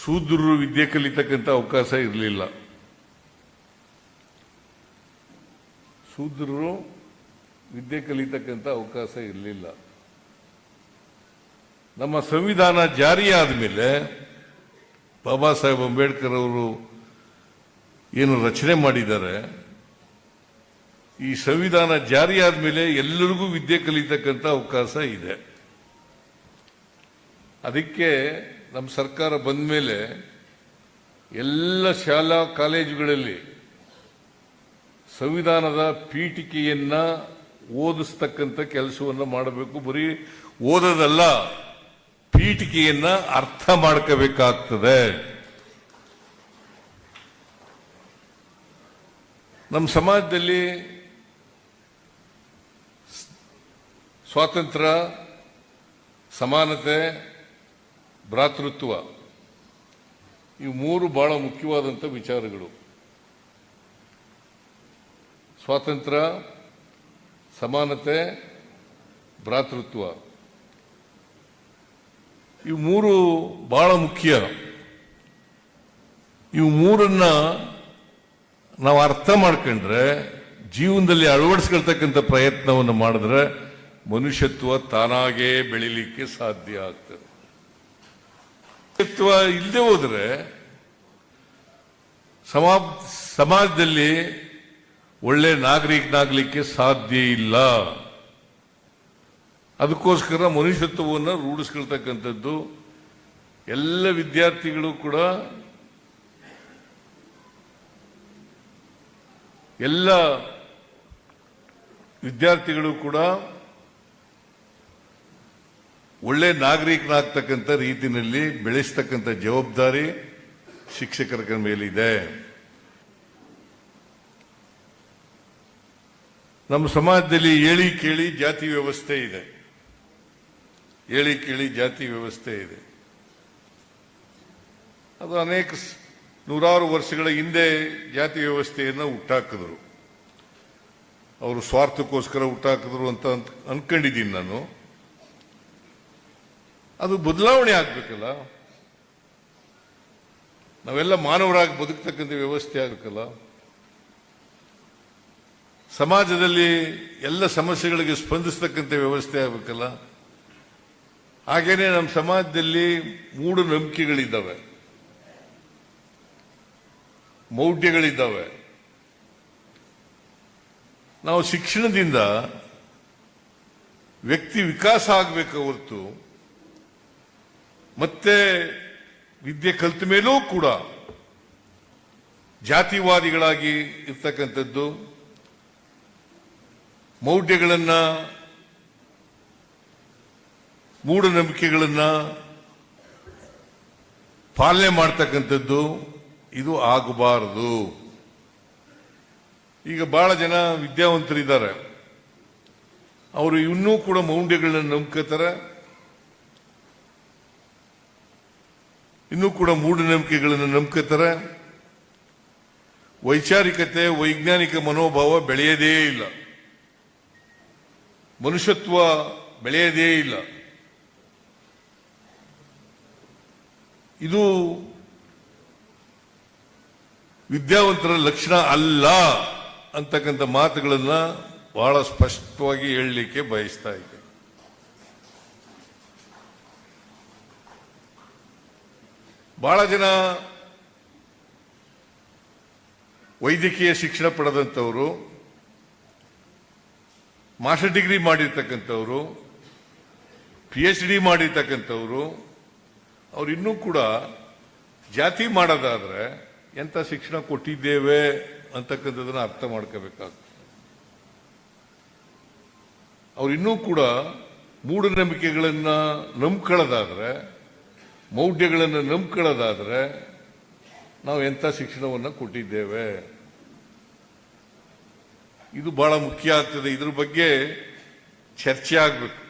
ಶೂದ್ರರು ವಿದ್ಯೆ ಕಲಿತಕ್ಕಂಥ ಅವಕಾಶ ಇರಲಿಲ್ಲ. ಶೂದ್ರರು ವಿದ್ಯೆ ಕಲಿತಕ್ಕಂಥ ಅವಕಾಶ ಇರಲಿಲ್ಲ. ನಮ್ಮ ಸಂವಿಧಾನ ಜಾರಿಯಾದ ಮೇಲೆ ಬಾಬಾ ಸಾಹೇಬ್ ಅಂಬೇಡ್ಕರ್ ಅವರು ಏನು ರಚನೆ ಮಾಡಿದ್ದಾರೆ, ಈ ಸಂವಿಧಾನ ಜಾರಿಯಾದ ಮೇಲೆ ಎಲ್ಲರಿಗೂ ವಿದ್ಯೆ ಕಲಿತಕ್ಕಂಥ ಅವಕಾಶ ಇದೆ. ಅದಕ್ಕೆ ನಮ್ಮ ಸರ್ಕಾರ ಬಂದ ಮೇಲೆ ಎಲ್ಲ ಶಾಲಾ ಕಾಲೇಜುಗಳಲ್ಲಿ ಸಂವಿಧಾನದ ಪೀಠಿಕೆಯನ್ನ ಓದಿಸ್ತಕ್ಕಂಥ ಕೆಲಸವನ್ನು ಮಾಡಬೇಕು. ಬರೀ ಓದೋದಲ್ಲ, ಪೀಠಿಕೆಯನ್ನ ಅರ್ಥ ಮಾಡ್ಕೋಬೇಕಾಗ್ತದೆ. ನಮ್ಮ ಸಮಾಜದಲ್ಲಿ ಸ್ವಾತಂತ್ರ್ಯ, ಸಮಾನತೆ ಭ್ರಾತೃತ್ವ. ಇವು ಮೂರು ಬಹಳ ಮುಖ್ಯವಾದಂಥ ವಿಚಾರಗಳು. ಸ್ವಾತಂತ್ರ್ಯ ಸಮಾನತೆ, ಭ್ರಾತೃತ್ವ. ಇವು ಮೂರು ಬಹಳ ಮುಖ್ಯ. ಇವು ಮೂರನ್ನ ನಾವು ಅರ್ಥ ಮಾಡ್ಕೊಂಡ್ರೆ, ಜೀವನದಲ್ಲಿ ಅಳವಡಿಸ್ಕೊಳ್ತಕ್ಕಂಥ ಪ್ರಯತ್ನವನ್ನು ಮಾಡಿದ್ರೆ ಮನುಷ್ಯತ್ವ ತಾನಾಗೇ ಬೆಳಿಲಿಕ್ಕೆ ಸಾಧ್ಯ ಆಗ್ತದೆ. ಮನುಷ್ಯತ್ವ ಇಲ್ಲದೆ ಹೋದರೆ ಸಮಾ ಸಮಾಜದಲ್ಲಿ ಒಳ್ಳೆ ನಾಗರಿಕನಾಗ್ಲಿಕ್ಕೆ ಸಾಧ್ಯ ಇಲ್ಲ. ಅದಕ್ಕೋಸ್ಕರ ಮನುಷ್ಯತ್ವವನ್ನು ರೂಢಿಸ್ಕೊಳ್ತಕ್ಕಂಥದ್ದು ಎಲ್ಲ ವಿದ್ಯಾರ್ಥಿಗಳು ಕೂಡ ಎಲ್ಲ ವಿದ್ಯಾರ್ಥಿಗಳು ಕೂಡ ಒಳ್ಳೆ ನಾಗರಿಕನಾಗ್ತಕ್ಕಂಥ ರೀತಿಯಲ್ಲಿ ಬೆಳೆಸ್ತಕ್ಕಂಥ ಜವಾಬ್ದಾರಿ ಶಿಕ್ಷಕರ ಮೇಲಿದೆ. ನಮ್ಮ ಸಮಾಜದಲ್ಲಿ ಏಳಿ ಕೇಳಿ ಜಾತಿ ವ್ಯವಸ್ಥೆ ಇದೆ. ಏಳಿ ಕೇಳಿ ಜಾತಿ ವ್ಯವಸ್ಥೆ ಇದೆ. ಅದು ಅನೇಕ ನೂರಾರು ವರ್ಷಗಳ ಹಿಂದೆ ಜಾತಿ ವ್ಯವಸ್ಥೆಯನ್ನು ಹುಟ್ಟಾಕಿದ್ರು. ಅವರು ಸ್ವಾರ್ಥಕ್ಕೋಸ್ಕರ ಹುಟ್ಟಾಕಿದ್ರು ಅಂತ ಅನ್ಕೊಂಡಿದ್ದೀನಿ ನಾನು. ಅದು ಬದಲಾವಣೆ ಆಗ್ಬೇಕಲ್ಲ? ನಾವೆಲ್ಲ ಮಾನವರಾಗಿ ಬದುಕ್ತಕ್ಕಂಥ ವ್ಯವಸ್ಥೆ ಆಗಬೇಕಲ್ಲ? ಸಮಾಜದಲ್ಲಿ ಎಲ್ಲ ಸಮಸ್ಯೆಗಳಿಗೆ ಸ್ಪಂದಿಸ್ತಕ್ಕಂಥ ವ್ಯವಸ್ಥೆ ಆಗಬೇಕಲ್ಲ? ಹಾಗೇನೆ ನಮ್ಮ ಸಮಾಜದಲ್ಲಿ ಮೂಢನಂಬಿಕೆಗಳಿದ್ದಾವೆ ಮೌಢ್ಯಗಳಿದ್ದಾವೆ. ನಾವು ಶಿಕ್ಷಣದಿಂದ ವ್ಯಕ್ತಿ ವಿಕಾಸ ಆಗಬೇಕು ಹೊರತು ಮತ್ತೆ ವಿದ್ಯೆ ಕಲಿತ ಮೇಲೂ ಕೂಡ ಜಾತಿವಾದಿಗಳಾಗಿ ಇರ್ತಕ್ಕಂಥದ್ದು, ಮೌಢ್ಯಗಳನ್ನ, ಮೂಢನಂಬಿಕೆಗಳನ್ನ ಪಾಲನೆ ಮಾಡ್ತಕ್ಕಂಥದ್ದು ಇದು ಆಗಬಾರದು. ಈಗ ಬಹಳ ಜನ ವಿದ್ಯಾವಂತರಿದ್ದಾರೆ. ಅವರು ಇನ್ನೂ ಕೂಡ ಮೌಢ್ಯಗಳನ್ನ ನಂಬ್ಕೋತಾರೆ. ಇನ್ನೂ ಕೂಡ ಮೂಢನಂಬಿಕೆಗಳನ್ನು ನಂಬ್ಕೋತಾರೆ ವೈಚಾರಿಕತೆ, ವೈಜ್ಞಾನಿಕ ಮನೋಭಾವ ಬೆಳೆಯದೇ ಇಲ್ಲ. ಮನುಷ್ಯತ್ವ ಬೆಳೆಯದೇ ಇಲ್ಲ. ಇದು ವಿದ್ಯಾವಂತರ ಲಕ್ಷಣ ಅಲ್ಲ ಅಂತಕ್ಕಂಥ ಮಾತುಗಳನ್ನು ಬಹಳ ಸ್ಪಷ್ಟವಾಗಿ ಹೇಳಲಿಕ್ಕೆ ಬಯಸ್ತಾ ಇದ್ದೆ ಬಹಳ ಜನ ವೈದ್ಯಕೀಯ ಶಿಕ್ಷಣ ಪಡೆದಂಥವರು, ಮಾಸ್ಟರ್ ಡಿಗ್ರಿ ಮಾಡಿರ್ತಕ್ಕಂಥವ್ರು ಪಿ ಎಚ್ ಡಿ ಮಾಡಿರ್ತಕ್ಕಂಥವ್ರು, ಅವ್ರು ಇನ್ನೂ ಕೂಡ ಜಾತಿ ಮಾಡೋದಾದರೆ ಎಂಥ ಶಿಕ್ಷಣ ಕೊಟ್ಟಿದ್ದೇವೆ ಅಂತಕ್ಕಂಥದ್ದನ್ನು ಅರ್ಥ ಮಾಡ್ಕೋಬೇಕಾಗ್ತದೆ. ಅವರಿನ್ನೂ ಕೂಡ ಮೂಢನಂಬಿಕೆಗಳನ್ನು ನಂಬ್ಕೊಳ್ಳೋದಾದ್ರೆ ಮೌಢ್ಯಗಳನ್ನು ನಂಬ್ಕೊಳ್ಳೋದಾದರೆ ನಾವು ಎಂಥ ಶಿಕ್ಷಣವನ್ನು ಕೊಟ್ಟಿದ್ದೇವೆ? ಇದು ಬಹಳ ಮುಖ್ಯ ಆಗ್ತದೆ. ಇದ್ರ ಬಗ್ಗೆ ಚರ್ಚೆ ಆಗಬೇಕು.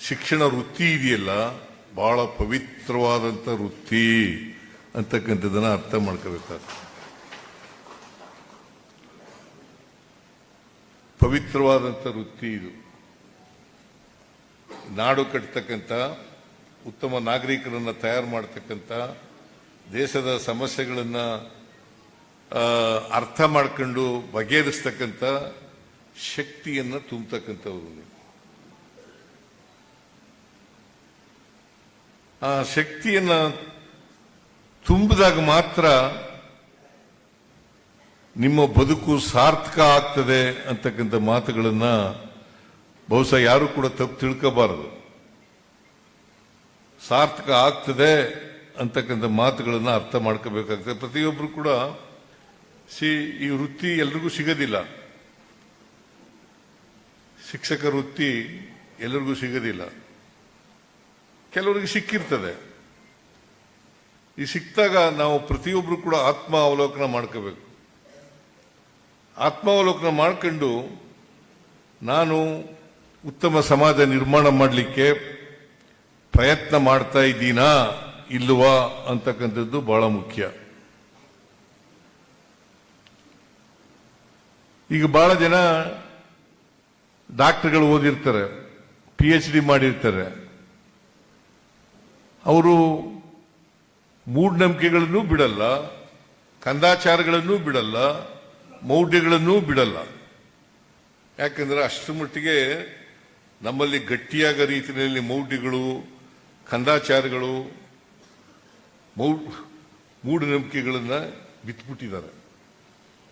ಶಿಕ್ಷಣ ವೃತ್ತಿ ಇದೆಯಲ್ಲ, ಬಹಳ ಪವಿತ್ರವಾದಂಥ ವೃತ್ತಿ ಅಂತಕ್ಕಂಥದ್ದನ್ನು ಅರ್ಥ ಮಾಡ್ಕೋಬೇಕಾಗ್ತದೆ. ಪವಿತ್ರವಾದಂಥ ವೃತ್ತಿ ಇದು. ನಾಡು ಕಟ್ತಕ್ಕಂಥ ಉತ್ತಮ ನಾಗರಿಕರನ್ನ ತಯಾರು ಮಾಡ್ತಕ್ಕಂಥ ದೇಶದ ಸಮಸ್ಯೆಗಳನ್ನ ಅರ್ಥ ಮಾಡ್ಕೊಂಡು ಬಗೆಹರಿಸ್ತಕ್ಕಂಥ ಶಕ್ತಿಯನ್ನು ತುಂಬತಕ್ಕಂಥವ್ರು ಆ ಶಕ್ತಿಯನ್ನ ತುಂಬಿದಾಗ ಮಾತ್ರ ನಿಮ್ಮ ಬದುಕು ಸಾರ್ಥಕ ಆಗ್ತದೆ ಅಂತಕ್ಕಂಥ ಮಾತುಗಳನ್ನ ಬಹುಶಃ ಯಾರು ಕೂಡ ತಪ್ಪು ತಿಳ್ಕೋಬಾರದು. ಸಾರ್ಥಕ ಆಗ್ತದೆ ಅಂತಕ್ಕಂಥ ಮಾತುಗಳನ್ನು ಅರ್ಥ ಮಾಡ್ಕೋಬೇಕಾಗ್ತದೆ. ಪ್ರತಿಯೊಬ್ಬರು ಕೂಡ ಸಿ, ಈ ವೃತ್ತಿ ಎಲ್ರಿಗೂ ಸಿಗೋದಿಲ್ಲ. ಶಿಕ್ಷಕ ವೃತ್ತಿ ಎಲ್ಲರಿಗೂ ಸಿಗೋದಿಲ್ಲ. ಕೆಲವರಿಗೆ ಸಿಕ್ಕಿರ್ತದೆ. ಈ ಸಿಕ್ಕಿದಾಗ ನಾವು ಪ್ರತಿಯೊಬ್ಬರು ಕೂಡ ಆತ್ಮ ಅವಲೋಕನ ಮಾಡ್ಕೋಬೇಕು. ಆತ್ಮಾವಲೋಕನ ಮಾಡ್ಕೊಂಡು ನಾನು ಉತ್ತಮ ಸಮಾಜ ನಿರ್ಮಾಣ ಮಾಡಲಿಕ್ಕೆ ಪ್ರಯತ್ನ ಮಾಡ್ತಾ ಇದ್ದೀನಾ ಇಲ್ವಾ ಅಂತಕ್ಕಂಥದ್ದು ಬಹಳ ಮುಖ್ಯ. ಈಗ ಬಹಳ ಜನ ಡಾಕ್ಟರ್ಗಳು ಓದಿರ್ತಾರೆ ಪಿ ಎಚ್ ಡಿ ಮಾಡಿರ್ತಾರೆ. ಅವರು ಮೂಢನಂಬಿಕೆಗಳನ್ನು ಬಿಡಲ್ಲ, ಕಂದಾಚಾರಗಳನ್ನು ಬಿಡಲ್ಲ, ಮೌಢ್ಯಗಳನ್ನೂ ಬಿಡಲ್ಲ. ಯಾಕಂದ್ರೆ ಅಷ್ಟರ ಮಟ್ಟಿಗೆ ನಮ್ಮಲ್ಲಿ ಗಟ್ಟಿಯಾಗ ರೀತಿಯಲ್ಲಿ ಮೌಢ್ಯಗಳು ಕಂದಾಚಾರಗಳು ಮೂಢನಂಬಿಕೆಗಳನ್ನು ಬಿತ್ಬಿಟ್ಟಿದ್ದಾರೆ.